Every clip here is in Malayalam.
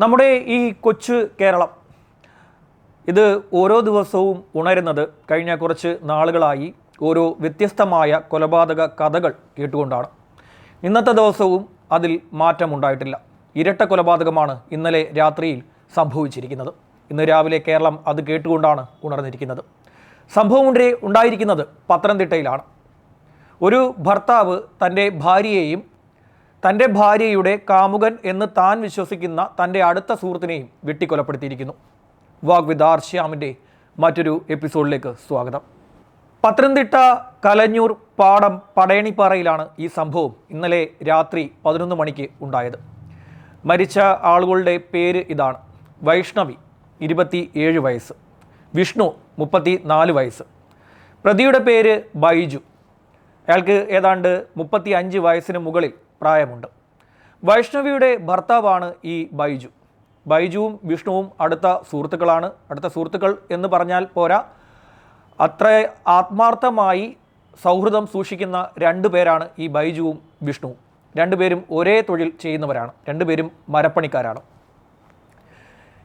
നമ്മുടെ ഈ കൊച്ചു കേരളം. ഇത് ഓരോ ദിവസവും ഉണരുന്നത് കഴിഞ്ഞ കുറച്ച് നാളുകളായി ഓരോ വ്യത്യസ്തമായ കൊലപാതക കഥകൾ കേട്ടുകൊണ്ടാണ്. ഇന്നത്തെ ദിവസവും അതിൽ മാറ്റമുണ്ടായിട്ടില്ല. ഇരട്ട കൊലപാതകമാണ് ഇന്നലെ രാത്രിയിൽ സംഭവിച്ചിരിക്കുന്നത്. ഇന്ന് രാവിലെ കേരളം അത് കേട്ടുകൊണ്ടാണ് ഉണർന്നിരിക്കുന്നത്. സംഭവം ഉണ്ടേ ഉണ്ടായിരിക്കുന്നത് പത്തനംതിട്ടയിലാണ്. ഒരു ഭർത്താവ് തന്റെ ഭാര്യയെയും തന്റെ ഭാര്യയുടെ കാമുകൻ എന്ന് താൻ വിശ്വസിക്കുന്ന തന്റെ അടുത്ത സുഹൃത്തിനെയും വെട്ടിക്കൊലപ്പെടുത്തിയിരിക്കുന്നു. വാഗ്വിദാർ ശ്യാമിന്റെ മറ്റൊരു എപ്പിസോഡിലേക്ക് സ്വാഗതം. പത്തനംതിട്ട കലഞ്ഞൂർ പാടം പടയണിപ്പാറയിലാണ് ഈ സംഭവം ഇന്നലെ രാത്രി പതിനൊന്ന് മണിക്ക് ഉണ്ടായത്. മരിച്ച ആളുകളുടെ പേര് ഇതാണ്. വൈഷ്ണവി ഇരുപത്തി ഏഴ് വയസ്സ്. വിഷ്ണു മുപ്പത്തി നാല് വയസ്സ്. പ്രതിയുടെ പേര് ബൈജു. അയാൾക്ക് ഏതാണ്ട് മുപ്പത്തി അഞ്ച് വയസ്സിന് മുകളിൽ പ്രായമുണ്ട്. വൈഷ്ണവിയുടെ ഭർത്താവാണ് ഈ ബൈജു. ബൈജുവും വിഷ്ണുവും അടുത്ത സുഹൃത്തുക്കളാണ്. അടുത്ത സുഹൃത്തുക്കൾ എന്ന് പറഞ്ഞാൽ പോരാ. അത്ര ആത്മാർത്ഥമായി സൗഹൃദം സൂക്ഷിക്കുന്ന രണ്ടു പേരാണ് ഈ ബൈജുവും വിഷ്ണുവും. രണ്ടുപേരും ഒരേ തൊഴിൽ ചെയ്യുന്നവരാണ്. രണ്ടുപേരും മരപ്പണിക്കാരാണ്.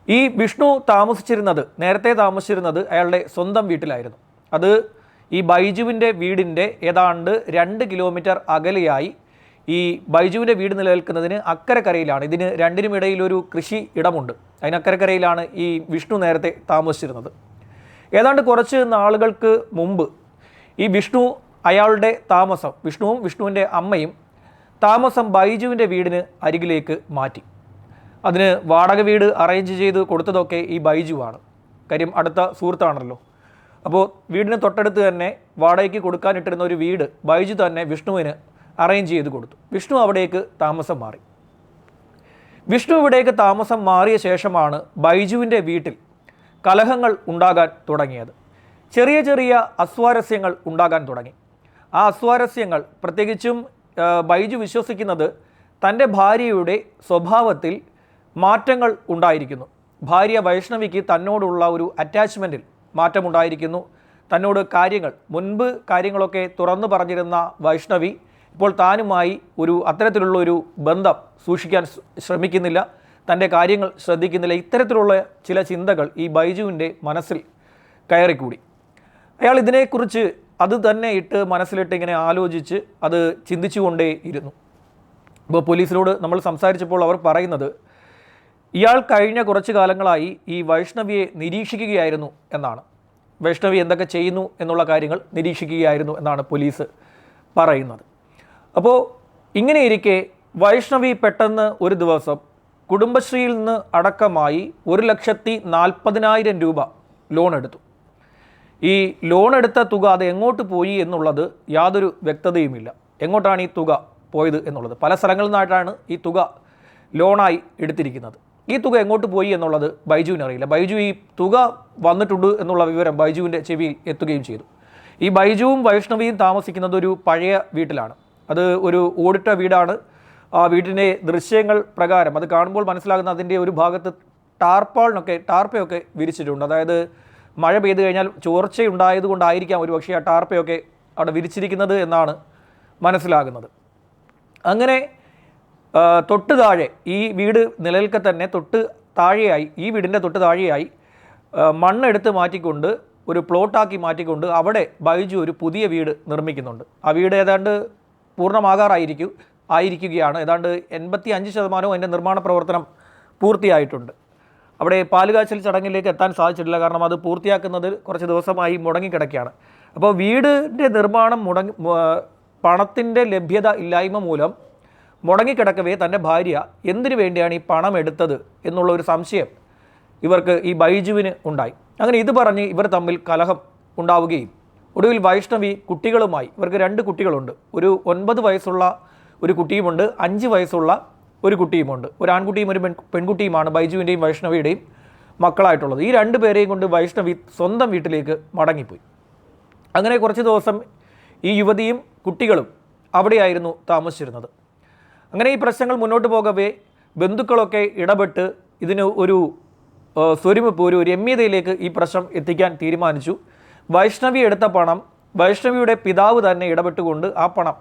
ഈ വിഷ്ണു താമസിച്ചിരുന്നത് നേരത്തെ താമസിച്ചിരുന്നത് അയാളുടെ സ്വന്തം വീട്ടിലായിരുന്നു. അത് ഈ ബൈജുവിന്റെ വീടിന്റെ ഏതാണ്ട് രണ്ട് കിലോമീറ്റർ അകലെയായി ഈ ബൈജുവിന്റെ വീട് നിലനിൽക്കുന്നതിന് അക്കരക്കരയിലാണ്. ഇതിന് രണ്ടിനും ഇടയിൽ ഒരു കൃഷി ഇടമുണ്ട്. അതിനക്കരക്കരയിലാണ് ഈ വിഷ്ണു നേരത്തെ താമസിച്ചിരുന്നത്. ഏതാണ്ട് കുറച്ച് നാളുകൾക്ക് മുമ്പ് ഈ വിഷ്ണു അയാളുടെ താമസം വിഷ്ണുവും വിഷ്ണുവിന്റെ അമ്മയും താമസം ബൈജുവിന്റെ വീടിന് അരികിലേക്ക് മാറ്റി. അതിന് വാടക വീട് അറേഞ്ച് ചെയ്ത് കൊടുത്തതൊക്കെ ഈ ബൈജുവാണ്. കാര്യം അടുത്ത സുഹൃത്താണല്ലോ. അപ്പോൾ വീടിന് തൊട്ടടുത്ത് തന്നെ വാടകയ്ക്ക് കൊടുക്കാനിട്ടിരുന്ന ഒരു വീട് ബൈജു തന്നെ വിഷ്ണുവിന് അറേഞ്ച് ചെയ്ത് കൊടുത്തു. വിഷ്ണു അവിടേക്ക് താമസം മാറി. വിഷ്ണു ഇവിടേക്ക് താമസം മാറിയ ശേഷമാണ് ബൈജുവിന്റെ വീട്ടിൽ കലഹങ്ങൾ ഉണ്ടാകാൻ തുടങ്ങിയത്. ചെറിയ ചെറിയ അസ്വാരസ്യങ്ങൾ ഉണ്ടാകാൻ തുടങ്ങി. ആ അസ്വാരസ്യങ്ങൾ പ്രത്യേകിച്ചും ബൈജു വിശ്വസിക്കുന്നത് തന്റെ ഭാര്യയുടെ സ്വഭാവത്തിൽ മാറ്റങ്ങൾ ഉണ്ടായിരിക്കുന്നു. ഭാര്യ വൈഷ്ണവിക്ക് തന്നോടുള്ള ഒരു അറ്റാച്ച്മെന്റിൽ മാറ്റമുണ്ടായിരിക്കുന്നു. തന്നോട് കാര്യങ്ങൾ മുൻപ് കാര്യങ്ങളൊക്കെ തുറന്നു പറഞ്ഞിരുന്ന വൈഷ്ണവി ഇപ്പോൾ താനുമായി ഒരു അത്തരത്തിലുള്ള ഒരു ബന്ധം സൂക്ഷിക്കാൻ ശ്രമിക്കുന്നില്ല. തന്റെ കാര്യങ്ങൾ ശ്രദ്ധിക്കുന്നില്ല. ഇത്തരത്തിലുള്ള ചില ചിന്തകൾ ഈ ബൈജുവിന്റെ മനസ്സിൽ കയറിക്കൂടി. അയാൾ ഇതിനെക്കുറിച്ച് അത് തന്നെ ഇട്ട് മനസ്സിലിട്ട് ഇങ്ങനെ ആലോചിച്ച് അത് ചിന്തിച്ചുകൊണ്ടേ ഇരുന്നു. ഇപ്പോൾ പോലീസിനോട് നമ്മൾ സംസാരിച്ചപ്പോൾ അവർ പറയുന്നത് ഇയാൾ കഴിഞ്ഞ കുറച്ച് കാലങ്ങളായി ഈ വൈഷ്ണവിയെ നിരീക്ഷിക്കുകയായിരുന്നു എന്നാണ്. വൈഷ്ണവി എന്തൊക്കെ ചെയ്യുന്നു എന്നുള്ള കാര്യങ്ങൾ നിരീക്ഷിക്കുകയായിരുന്നു എന്നാണ് പോലീസ് പറയുന്നത്. അപ്പോൾ ഇങ്ങനെയിരിക്കെ വൈഷ്ണവി പെട്ടെന്ന് ഒരു ദിവസം കുടുംബശ്രീയിൽ നിന്ന് അടക്കമായി ഒരു ലക്ഷത്തി നാൽപ്പതിനായിരം രൂപ ലോൺ എടുത്തു. ഈ ലോൺ എടുത്ത തുക അത് എങ്ങോട്ട് പോയി എന്നുള്ളത് യാതൊരു വ്യക്തതയുമില്ല. എങ്ങോട്ടാണ് ഈ തുക പോയത് എന്നുള്ളത്? പല സ്ഥലങ്ങളിൽ നിന്നായിട്ടാണ് ഈ തുക ലോണായി എടുത്തിരിക്കുന്നത്. ഈ തുക എങ്ങോട്ട് പോയി എന്നുള്ളത് ബൈജുവിന് അറിയില്ല. ബൈജു ഈ തുക വന്നിട്ടുണ്ട് എന്നുള്ള വിവരം ബൈജുവിന്റെ ചെവിയിൽ എത്തുകയും ചെയ്തു. ഈ ബൈജുവും വൈഷ്ണവിയും താമസിക്കുന്നത് ഒരു പഴയ വീട്ടിലാണ്. അത് ഒരു ഓടിട്ട വീടാണ്. ആ വീടിന്റെ ദൃശ്യങ്ങൾ പ്രകാരം അത് കാണുമ്പോൾ മനസ്സിലാകുന്ന അതിന്റെ ഒരു ഭാഗത്ത് ടാർപ്പാളിനൊക്കെ ടാർപ്പയൊക്കെ വിരിച്ചിട്ടുണ്ട്. അതായത് മഴ പെയ്തു കഴിഞ്ഞാൽ ചോർച്ചയുണ്ടായത് കൊണ്ടായിരിക്കാം ഒരു പക്ഷേ ആ ടാർപ്പയൊക്കെ അവിടെ വിരിച്ചിരിക്കുന്നത് എന്നാണ് മനസ്സിലാകുന്നത്. അങ്ങനെ തൊട്ട് താഴെ ഈ വീട് നിലനിൽക്കെ തന്നെ തൊട്ട് താഴെയായി ഈ വീടിന്റെ തൊട്ട് താഴെയായി മണ്ണെടുത്ത് മാറ്റിക്കൊണ്ട് ഒരു പ്ലോട്ടാക്കി മാറ്റിക്കൊണ്ട് അവിടെ ബൈജു ഒരു പുതിയ വീട് നിർമ്മിക്കുന്നുണ്ട്. ആ വീട് ഏതാണ്ട് പൂർണമാകാറായിരിക്കും ആയിരിക്കുകയാണ്. ഏതാണ്ട് എൺപത്തി അഞ്ച് ശതമാനവും അതിന്റെ നിർമ്മാണ പ്രവർത്തനം പൂർത്തിയായിട്ടുണ്ട്. അവിടെ പാലുകാച്ചൽ ചടങ്ങിലേക്ക് എത്താൻ സാധിച്ചിട്ടില്ല. കാരണം അത് പൂർത്തിയാക്കുന്നത് കുറച്ച് ദിവസമായി മുടങ്ങിക്കിടക്കുകയാണ്. അപ്പോൾ വീടിന്റെ നിർമ്മാണം മുടങ്ങി പണത്തിന്റെ ലഭ്യത ഇല്ലായ്മ മൂലം മുടങ്ങിക്കിടക്കവേ തന്റെ ഭാര്യ എന്തിനു വേണ്ടിയാണ് ഈ പണം എടുത്തത് എന്നുള്ള ഒരു സംശയം ഇവർക്ക് ഈ ബൈജുവിന് ഉണ്ടായി. അങ്ങനെ ഇത് പറഞ്ഞ് ഇവർ തമ്മിൽ കലഹം ഉണ്ടാവുകയും ഒടുവിൽ വൈഷ്ണവി കുട്ടികളുമായി ഇവർക്ക് രണ്ട് കുട്ടികളുണ്ട്. ഒരു ഒൻപത് വയസ്സുള്ള ഒരു കുട്ടിയുമുണ്ട് അഞ്ച് വയസ്സുള്ള ഒരു കുട്ടിയുമുണ്ട്. ഒരു ആൺകുട്ടിയും ഒരു പെൺ പെൺകുട്ടിയുമാണ് ബൈജുവിന്റെയും വൈഷ്ണവിയുടെയും മക്കളായിട്ടുള്ളത്. ഈ രണ്ട് പേരെയും കൊണ്ട് വൈഷ്ണവി സ്വന്തം വീട്ടിലേക്ക് മടങ്ങിപ്പോയി. അങ്ങനെ കുറച്ച് ദിവസം ഈ യുവതിയും കുട്ടികളും അവിടെയായിരുന്നു താമസിച്ചിരുന്നത്. അങ്ങനെ ഈ പ്രശ്നങ്ങൾ മുന്നോട്ട് പോകവേ ബന്ധുക്കളൊക്കെ ഇടപെട്ട് ഇതിന് ഒരു സ്വരുമിപ്പ് ഒരു രമ്യതയിലേക്ക് ഈ പ്രശ്നം എത്തിക്കാൻ തീരുമാനിച്ചു. വൈഷ്ണവി എടുത്ത പണം വൈഷ്ണവിയുടെ പിതാവ് തന്നെ ഇടപെട്ടുകൊണ്ട് ആ പണം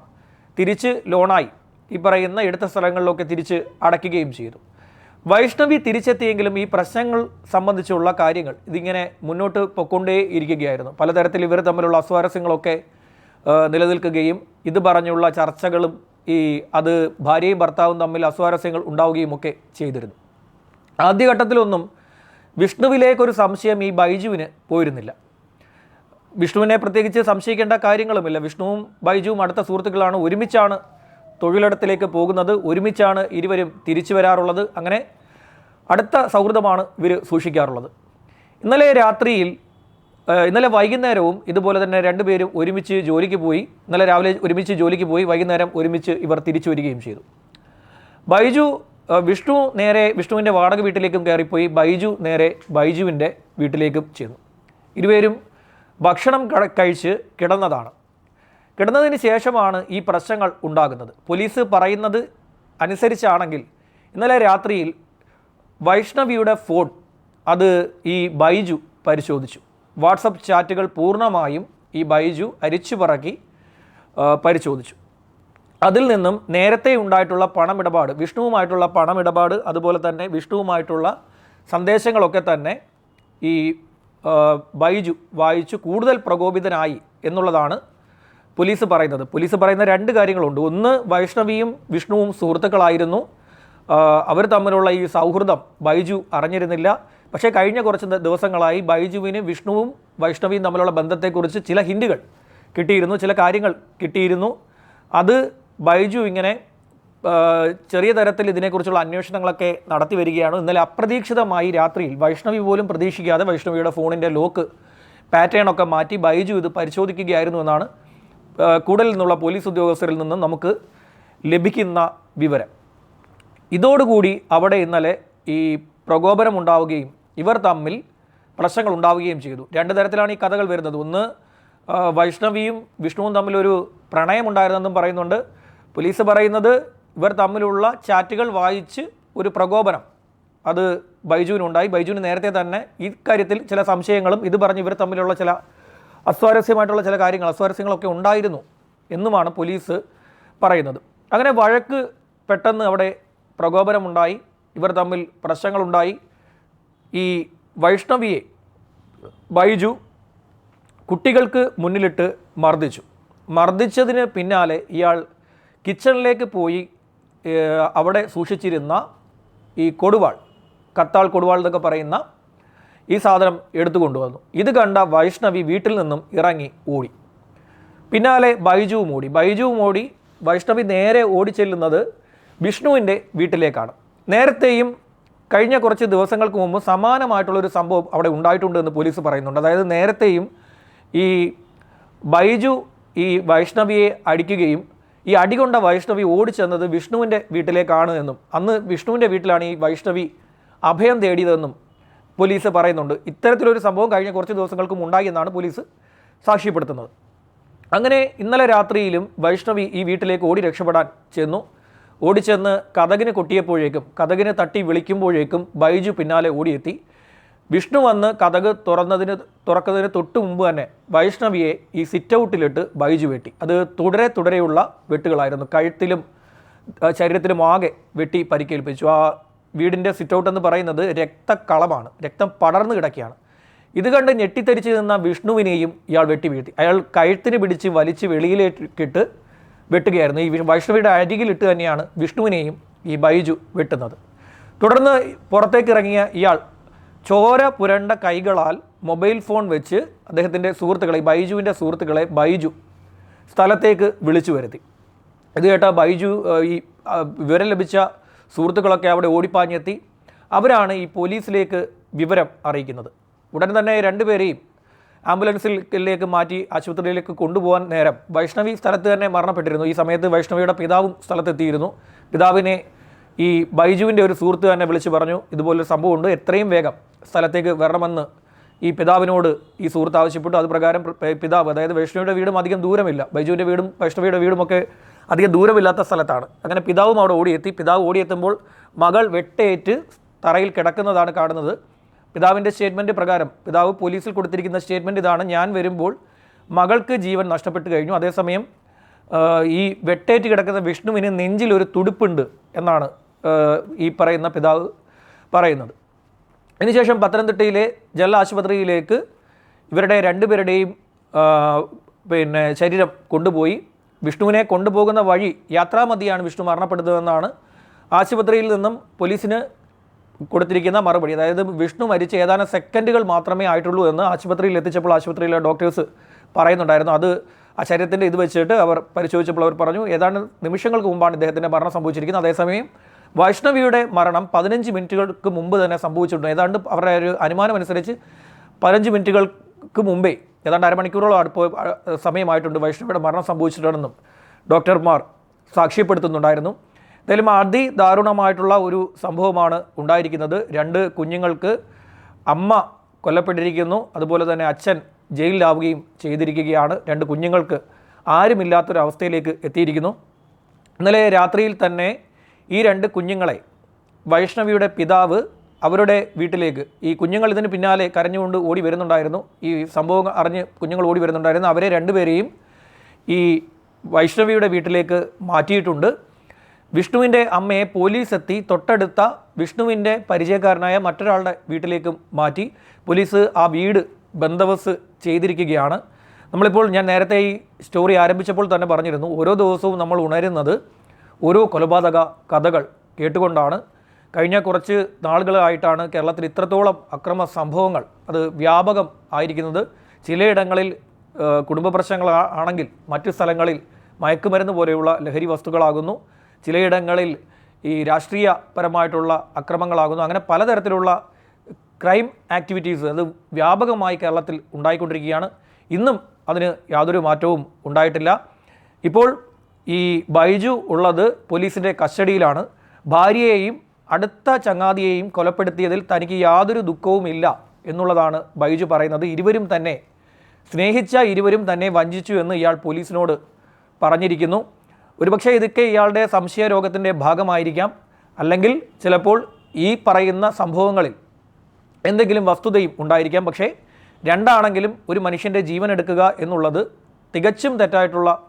തിരിച്ച് ലോണായി ഈ പറയുന്ന എടുത്ത സ്ഥലങ്ങളിലൊക്കെ തിരിച്ച് അടയ്ക്കുകയും ചെയ്തു. വൈഷ്ണവി തിരിച്ചെത്തിയെങ്കിലും ഈ പ്രശ്നങ്ങൾ സംബന്ധിച്ചുള്ള കാര്യങ്ങൾ ഇതിങ്ങനെ മുന്നോട്ട് പൊക്കൊണ്ടേ ഇരിക്കുകയായിരുന്നു. പലതരത്തിൽ ഇവർ തമ്മിലുള്ള അസ്വാരസ്യങ്ങളൊക്കെ നിലനിൽക്കുകയും ഇത് പറഞ്ഞുള്ള ചർച്ചകളും ഈ അത് ഭാര്യയും ഭർത്താവും തമ്മിൽ അസ്വാരസ്യങ്ങൾ ഉണ്ടാവുകയും ഒക്കെ ചെയ്തിരുന്നു. ആദ്യഘട്ടത്തിലൊന്നും വിഷ്ണുവിലേക്കൊരു സംശയം ഈ ബൈജുവിന് പോയിരുന്നില്ല. വിഷ്ണുവിനെ പ്രത്യേകിച്ച് സംശയിക്കേണ്ട കാര്യങ്ങളുമില്ല. വിഷ്ണുവും ബൈജുവും അടുത്ത സുഹൃത്തുക്കളാണ്. ഒരുമിച്ചാണ് തൊഴിലിടത്തിലേക്ക് പോകുന്നത്. ഒരുമിച്ചാണ് ഇരുവരും തിരിച്ചു വരാറുള്ളത്. അങ്ങനെ അടുത്ത സൗഹൃദമാണ് ഇവർ സൂക്ഷിക്കാറുള്ളത്. ഇന്നലെ രാത്രിയിൽ ഇന്നലെ വൈകുന്നേരവും ഇതുപോലെ തന്നെ രണ്ടുപേരും ഒരുമിച്ച് ജോലിക്ക് പോയി ഇന്നലെ രാവിലെ ഒരുമിച്ച് ജോലിക്ക് പോയി വൈകുന്നേരം ഒരുമിച്ച് ഇവർ തിരിച്ചു വരികയും ചെയ്തു. ബൈജു വിഷ്ണു നേരെ വിഷ്ണുവിന്റെ വാടക വീട്ടിലേക്കും കയറിപ്പോയി. ബൈജു നേരെ ബൈജുവിന്റെ വീട്ടിലേക്കും ചെന്നു. ഇരുവരും ഭക്ഷണം കഴിച്ച് കിടന്നതാണ്. കിടന്നതിന് ശേഷമാണ് ഈ പ്രശ്നങ്ങൾ ഉണ്ടാകുന്നത്. പോലീസ് പറയുന്നത് അനുസരിച്ചാണെങ്കിൽ ഇന്നലെ രാത്രിയിൽ വൈഷ്ണവിയുടെ ഫോൺ അത് ഈ ബൈജു പരിശോധിച്ചു. വാട്സപ്പ് ചാറ്റുകൾ പൂർണമായും ഈ ബൈജു അരിച്ചു പറക്കി പരിശോധിച്ചു. അതിൽ നിന്നും നേരത്തെ ഉണ്ടായിട്ടുള്ള പണമിടപാട് വിഷ്ണുവുമായിട്ടുള്ള പണമിടപാട് അതുപോലെ തന്നെ വിഷ്ണുവുമായിട്ടുള്ള സന്ദേശങ്ങളൊക്കെ തന്നെ ഈ ബൈജു വായിച്ചു കൂടുതൽ പ്രകോപിതനായി എന്നുള്ളതാണ് പോലീസ് പറയുന്നത്. പോലീസ് പറയുന്ന രണ്ട് കാര്യങ്ങളുണ്ട്. ഒന്ന് വൈഷ്ണവിയും വിഷ്ണുവും സുഹൃത്തുക്കളായിരുന്നു. അവർ തമ്മിലുള്ള ഈ സൗഹൃദം ബൈജു അറിഞ്ഞിരുന്നില്ല. പക്ഷേ കഴിഞ്ഞ കുറച്ച് ദിവസങ്ങളായി ബൈജുവിന് വിഷ്ണുവും വൈഷ്ണവിയും തമ്മിലുള്ള ബന്ധത്തെക്കുറിച്ച് ചില ഹിൻഡുകൾ കിട്ടിയിരുന്നു. ചില കാര്യങ്ങൾ കിട്ടിയിരുന്നു. അത് ബൈജു ഇങ്ങനെ ചെറിയ തരത്തിൽ ഇതിനെക്കുറിച്ചുള്ള അന്വേഷണങ്ങളൊക്കെ നടത്തി വരികയാണ്. ഇന്നലെ അപ്രതീക്ഷിതമായി രാത്രിയിൽ വൈഷ്ണവി പോലും പ്രതീക്ഷിക്കാതെ വൈഷ്ണവിയുടെ ഫോണിന്റെ ലോക്ക് പാറ്റേൺ ഒക്കെ മാറ്റി ബൈജു ഇത് പരിശോധിക്കുകയായിരുന്നു എന്നാണ് കൂടുതൽ നിന്നുള്ള പോലീസ് ഉദ്യോഗസ്ഥരിൽ നിന്നും നമുക്ക് ലഭിക്കുന്ന വിവരം. ഇതോടുകൂടി അവിടെ ഇന്നലെ ഈ പ്രകോപനം ഉണ്ടാവുകയും ഇവർ തമ്മിൽ പ്രശ്നങ്ങൾ ഉണ്ടാവുകയും ചെയ്തു. രണ്ട് തരത്തിലാണ് ഈ കഥകൾ വരുന്നത്. ഒന്ന് വൈഷ്ണവിയും വിഷ്ണുവും തമ്മിലൊരു പ്രണയമുണ്ടായിരുന്നെന്നും പറയുന്നുണ്ട്. പോലീസ് പറയുന്നത് ഇവർ തമ്മിലുള്ള ചാറ്റുകൾ വായിച്ച് ഒരു പ്രകോപനം. അത് ബൈജുവിനുണ്ടായി. ബൈജുവിന് നേരത്തെ തന്നെ ഇക്കാര്യത്തിൽ ചില സംശയങ്ങളും ഇത് പറഞ്ഞ് ഇവർ തമ്മിലുള്ള ചില അസ്വാരസ്യമായിട്ടുള്ള ചില കാര്യങ്ങൾ അസ്വാരസ്യങ്ങളൊക്കെ ഉണ്ടായിരുന്നു എന്നുമാണ് പോലീസ് പറയുന്നത്. അങ്ങനെ വഴക്ക് പെട്ടെന്ന് അവിടെ പ്രകോപനമുണ്ടായി. ഇവർ തമ്മിൽ പ്രശ്നങ്ങളുണ്ടായി. ഈ വൈഷ്ണവിയെ ബൈജു കുട്ടികൾക്ക് മുന്നിലിട്ട് മർദ്ദിച്ചു. മർദ്ദിച്ചതിന് പിന്നാലെ ഇയാൾ കിച്ചണിലേക്ക് പോയി അവിടെ സൂക്ഷിച്ചിരുന്ന ഈ കൊടുവാൾ കത്താൾ കൊടുവാൾ എന്നൊക്കെ പറയുന്ന ഈ സാധനം എടുത്തു കൊണ്ടുവന്നു. ഇത് കണ്ട വൈഷ്ണവി വീട്ടിൽ നിന്നും ഇറങ്ങി ഓടി. പിന്നാലെ ബൈജുവും ഓടി ബൈജുവും ഓടി വൈഷ്ണവി നേരെ ഓടിച്ചെല്ലുന്നത് വിഷ്ണുവിന്റെ വീട്ടിലേക്കാണ്. നേരത്തെയും കഴിഞ്ഞ കുറച്ച് ദിവസങ്ങൾക്ക് മുമ്പ് സമാനമായിട്ടുള്ളൊരു സംഭവം അവിടെ ഉണ്ടായിട്ടുണ്ട് എന്ന് പോലീസ് പറയുന്നുണ്ട്. അതായത് നേരത്തെയും ഈ ബൈജു ഈ വൈഷ്ണവിയെ അടിക്കുകയും ഈ അടികൊണ്ട വൈഷ്ണവി ഓടിച്ചെന്നത് വിഷ്ണുവിന്റെ വീട്ടിലേക്കാണ് എന്നും അന്ന് വിഷ്ണുവിന്റെ വീട്ടിലാണ് ഈ വൈഷ്ണവി അഭയം തേടിയതെന്നും പോലീസ് പറയുന്നുണ്ട്. ഇത്തരത്തിലൊരു സംഭവം കഴിഞ്ഞ കുറച്ച് ദിവസങ്ങൾക്കും ഉണ്ടായി എന്നാണ് പോലീസ് സാക്ഷ്യപ്പെടുത്തുന്നത്. അങ്ങനെ ഇന്നലെ രാത്രിയിലും വൈഷ്ണവി ഈ വീട്ടിലേക്ക് ഓടി രക്ഷപ്പെടാൻ ചെന്നു. ഓടിച്ചെന്ന് കഥകിന് കൊട്ടിയപ്പോഴേക്കും കഥകിന് തട്ടി വിളിക്കുമ്പോഴേക്കും ബൈജു പിന്നാലെ ഓടിയെത്തി. വിഷ്ണു വന്ന് കഥക് തുറന്നതിന് തുറക്കുന്നതിന് തൊട്ട് മുമ്പ് തന്നെ വൈഷ്ണവിയെ ഈ സിറ്റ് ഔട്ടിലിട്ട് ബൈജു വെട്ടി. അത് തുടരെ തുടരെയുള്ള വെട്ടുകളായിരുന്നു. കഴുത്തിലും ശരീരത്തിലും ആകെ വെട്ടി പരിക്കേൽപ്പിച്ചു. ആ വീടിന്റെ സിറ്റ് ഔട്ട് എന്ന് പറയുന്നത് രക്തക്കളമാണ്. രക്തം പടർന്നു കിടക്കുകയാണ്. ഇത് കണ്ട് ഞെട്ടിത്തരിച്ച് നിന്ന വിഷ്ണുവിനെയും ഇയാൾ വെട്ടി വീഴ്ത്തി. അയാൾ കഴുത്തിന് പിടിച്ച് വലിച്ച് വെളിയിലേക്കിട്ട് വെട്ടുകയായിരുന്നു. ഈ വൈഷ്ണവിയുടെ അരികിലിട്ട് തന്നെയാണ് വിഷ്ണുവിനെയും ഈ ബൈജു വെട്ടുന്നത്. തുടർന്ന് പുറത്തേക്ക് ഇറങ്ങിയ ഇയാൾ ചോര പുരണ്ട കൈകളാൽ മൊബൈൽ ഫോൺ വെച്ച് അദ്ദേഹത്തിന്റെ സുഹൃത്തുക്കളെ ബൈജുവിന്റെ സുഹൃത്തുക്കളെ ബൈജു സ്ഥലത്തേക്ക് വിളിച്ചു വരുത്തി. ഇത് കേട്ട ബൈജു ഈ വിവരം ലഭിച്ച സുഹൃത്തുക്കളൊക്കെ അവിടെ ഓടിപ്പാഞ്ഞെത്തി. അവരാണ് ഈ പോലീസിലേക്ക് വിവരം അറിയിക്കുന്നത്. ഉടൻ തന്നെ രണ്ടുപേരെയും ആംബുലൻസിലേക്ക് മാറ്റി ആശുപത്രിയിലേക്ക് കൊണ്ടുപോകാൻ നേരം വൈഷ്ണവി സ്ഥലത്ത് തന്നെ മരണപ്പെട്ടിരുന്നു. ഈ സമയത്ത് വൈഷ്ണവിയുടെ പിതാവും സ്ഥലത്തെത്തിയിരുന്നു. പിതാവിനെ ഈ ബൈജുവിന്റെ ഒരു സുഹൃത്ത് തന്നെ വിളിച്ച് പറഞ്ഞു ഇതുപോലൊരു സംഭവമുണ്ട് എത്രയും വേഗം സ്ഥലത്തേക്ക് വരണമെന്ന് ഈ പിതാവിനോട് ഈ സുഹൃത്ത് ആവശ്യപ്പെട്ടു. അത് പ്രകാരം പിതാവ് അതായത് വൈഷ്ണവിയുടെ വീടും അധികം ദൂരമില്ല. ബൈജുവിന്റെ വീടും വൈഷ്ണവിയുടെ വീടുമൊക്കെ അധികം ദൂരമില്ലാത്ത സ്ഥലത്താണ്. അങ്ങനെ പിതാവും അവിടെ ഓടിയെത്തി. പിതാവ് ഓടിയെത്തുമ്പോൾ മകൾ വെട്ടേറ്റ് തറയിൽ കിടക്കുന്നതാണ് കാണുന്നത്. പിതാവിന്റെ സ്റ്റേറ്റ്മെന്റ് പ്രകാരം പിതാവ് പോലീസിൽ കൊടുത്തിരിക്കുന്ന സ്റ്റേറ്റ്മെന്റ് ഇതാണ്. ഞാൻ വരുമ്പോൾ മകൾക്ക് ജീവൻ നഷ്ടപ്പെട്ടു കഴിഞ്ഞു. അതേസമയം ഈ വെട്ടേറ്റ് കിടക്കുന്ന വിഷ്ണുവിന് നെഞ്ചിൽ ഒരു തുടുപ്പുണ്ട് എന്നാണ് ഈ പറയുന്ന പിതാവ് പറയുന്നത്. അതിനുശേഷം പത്തനംതിട്ടയിലെ ജല ആശുപത്രിയിലേക്ക് ഇവരുടെ രണ്ടുപേരുടെയും പിന്നെ ശരീരം കൊണ്ടുപോയി. വിഷ്ണുവിനെ കൊണ്ടുപോകുന്ന വഴി യാത്രാമതിയാണ് വിഷ്ണു മരണപ്പെടുന്നതെന്നാണ് ആശുപത്രിയിൽ നിന്നും പോലീസിന് കൊടുത്തിരിക്കുന്ന മറുപടി. അതായത് വിഷ്ണു മരിച്ച് ഏതാനും സെക്കൻഡുകൾ മാത്രമേ ആയിട്ടുള്ളൂ എന്ന് ആശുപത്രിയിൽ എത്തിച്ചപ്പോൾ ആശുപത്രിയിലെ ഡോക്ടേഴ്സ് പറയുന്നുണ്ടായിരുന്നു. അത് ആ ശരീരത്തിന്റെ ഇത് വെച്ചിട്ട് അവർ പരിശോധിച്ചപ്പോൾ അവർ പറഞ്ഞു ഏതാണ്ട് നിമിഷങ്ങൾക്ക് മുമ്പാണ് ഇദ്ദേഹത്തിന്റെ മരണം സംഭവിച്ചിരിക്കുന്നത്. അതേസമയം വൈഷ്ണവിയുടെ മരണം പതിനഞ്ച് മിനിറ്റുകൾക്ക് മുമ്പ് തന്നെ സംഭവിച്ചിട്ടുണ്ട്. ഏതാണ്ട് അവരുടെ ഒരു അനുമാനം അനുസരിച്ച് പതിനഞ്ച് മിനിറ്റുകൾക്ക് മുമ്പേ ഏതാണ്ട് അരമണിക്കൂറോളം അടുപ്പ് സമയമായിട്ടുണ്ട് വൈഷ്ണവിയുടെ മരണം സംഭവിച്ചിട്ടുണ്ടെന്നും ഡോക്ടർമാർ സാക്ഷ്യപ്പെടുത്തുന്നുണ്ടായിരുന്നു. എന്തായാലും അതിദാരുണമായിട്ടുള്ള ഒരു സംഭവമാണ് ഉണ്ടായിരിക്കുന്നത്. രണ്ട് കുഞ്ഞുങ്ങൾക്ക് അമ്മ കൊല്ലപ്പെട്ടിരിക്കുന്നു. അതുപോലെ തന്നെ അച്ഛൻ ജയിലിലാവുകയും ചെയ്തിരിക്കുകയാണ്. രണ്ട് കുഞ്ഞുങ്ങൾക്ക് ആരുമില്ലാത്തൊരവസ്ഥയിലേക്ക് എത്തിയിരിക്കുന്നു. ഇന്നലെ രാത്രിയിൽ തന്നെ ഈ രണ്ട് കുഞ്ഞുങ്ങളെ വൈഷ്ണവിയുടെ പിതാവ് അവരുടെ വീട്ടിലേക്ക് ഈ കുഞ്ഞുങ്ങൾ ഇതിന് പിന്നാലെ കരഞ്ഞുകൊണ്ട് ഓടി വരുന്നുണ്ടായിരുന്നു. ഈ സംഭവം അറിഞ്ഞ് കുഞ്ഞുങ്ങൾ ഓടി വരുന്നുണ്ടായിരുന്നു. അവരെ രണ്ടുപേരെയും ഈ വൈഷ്ണവിയുടെ വീട്ടിലേക്ക് മാറ്റിയിട്ടുണ്ട്. വിഷ്ണുവിന്റെ അമ്മയെ പോലീസ് എത്തി തൊട്ടടുത്ത വിഷ്ണുവിന്റെ പരിചയക്കാരനായ മറ്റൊരാളുടെ വീട്ടിലേക്ക് മാറ്റി. പോലീസ് ആ വീട് ബന്ധവസ് ചെയ്തിരിക്കുകയാണ്. നമ്മളിപ്പോൾ ഞാൻ നേരത്തെ ഈ സ്റ്റോറി ആരംഭിച്ചപ്പോൾ തന്നെ പറഞ്ഞിരുന്നു. ഓരോ ദിവസവും നമ്മൾ ഉണരുന്നത് ഓരോ കൊലപാതക കഥകൾ കേട്ടുകൊണ്ടാണ് കഴിഞ്ഞ കുറച്ച് നാളുകളായിട്ടാണ് കേരളത്തിൽ ഇത്രത്തോളം അക്രമ സംഭവങ്ങൾ അത് വ്യാപകം ആയിരിക്കുന്നത്. ചിലയിടങ്ങളിൽ കുടുംബ പ്രശ്നങ്ങൾ ആണെങ്കിൽ മറ്റു സ്ഥലങ്ങളിൽ മയക്കുമരുന്ന് പോലെയുള്ള ലഹരി വസ്തുക്കളാകുന്നു. ചിലയിടങ്ങളിൽ ഈ രാഷ്ട്രീയപരമായിട്ടുള്ള അക്രമങ്ങളാകുന്നു. അങ്ങനെ പലതരത്തിലുള്ള ക്രൈം ആക്ടിവിറ്റീസ് അത് വ്യാപകമായി കേരളത്തിൽ ഉണ്ടായിക്കൊണ്ടിരിക്കുകയാണ്. ഇന്നും അതിന് യാതൊരു മാറ്റവും ഉണ്ടായിട്ടില്ല. ഇപ്പോൾ ഈ ബൈജു ഉള്ളത് പോലീസിന്റെ കസ്റ്റഡിയിലാണ്. ഭാര്യയെയും അടുത്ത ചങ്ങാതിയെയും കൊലപ്പെടുത്തിയതിൽ തനിക്ക് യാതൊരു ദുഃഖവും ഇല്ല എന്നുള്ളതാണ് ബൈജു പറയുന്നത്. ഇരുവരും തന്നെ സ്നേഹിച്ച ഇരുവരും തന്നെ വഞ്ചിച്ചു എന്ന് ഇയാൾ പോലീസിനോട് പറഞ്ഞിരിക്കുന്നു. ഒരുപക്ഷെ ഇതൊക്കെ ഇയാളുടെ സംശയ രോഗത്തിന്റെ ഭാഗമായിരിക്കാം. അല്ലെങ്കിൽ ചിലപ്പോൾ ഈ പറയുന്ന സംഭവങ്ങളിൽ എന്തെങ്കിലും വസ്തുതയും ഉണ്ടായിരിക്കാം. പക്ഷേ രണ്ടാണെങ്കിലും ഒരു മനുഷ്യന്റെ ജീവൻ എടുക്കുക എന്നുള്ളത് തികച്ചും തെറ്റായിട്ടുള്ള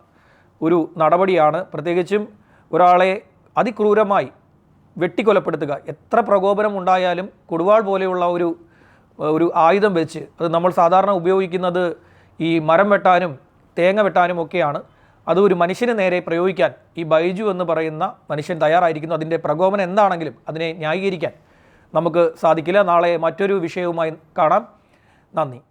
ഒരു നടപടിയാണ്. പ്രത്യേകിച്ചും ഒരാളെ അതിക്രൂരമായി വെട്ടിക്കൊലപ്പെടുത്തുക. എത്ര പ്രകോപനം ഉണ്ടായാലും കൊടുവാൾ പോലെയുള്ള ഒരു ഒരു ആയുധം വെച്ച് അത് നമ്മൾ സാധാരണ ഉപയോഗിക്കുന്നത് ഈ മരം വെട്ടാനും തേങ്ങ വെട്ടാനും ഒക്കെയാണ്. അത് ഒരു മനുഷ്യന് നേരെ പ്രയോഗിക്കാൻ ഈ ബൈജു എന്ന് പറയുന്ന മനുഷ്യൻ തയ്യാറായിരിക്കുന്നു. അതിന്റെ പ്രകോപനം എന്താണെങ്കിലും അതിനെ ന്യായീകരിക്കാൻ നമുക്ക് സാധിക്കില്ല. നാളെ മറ്റൊരു വിഷയവുമായി കാണാം. നന്ദി.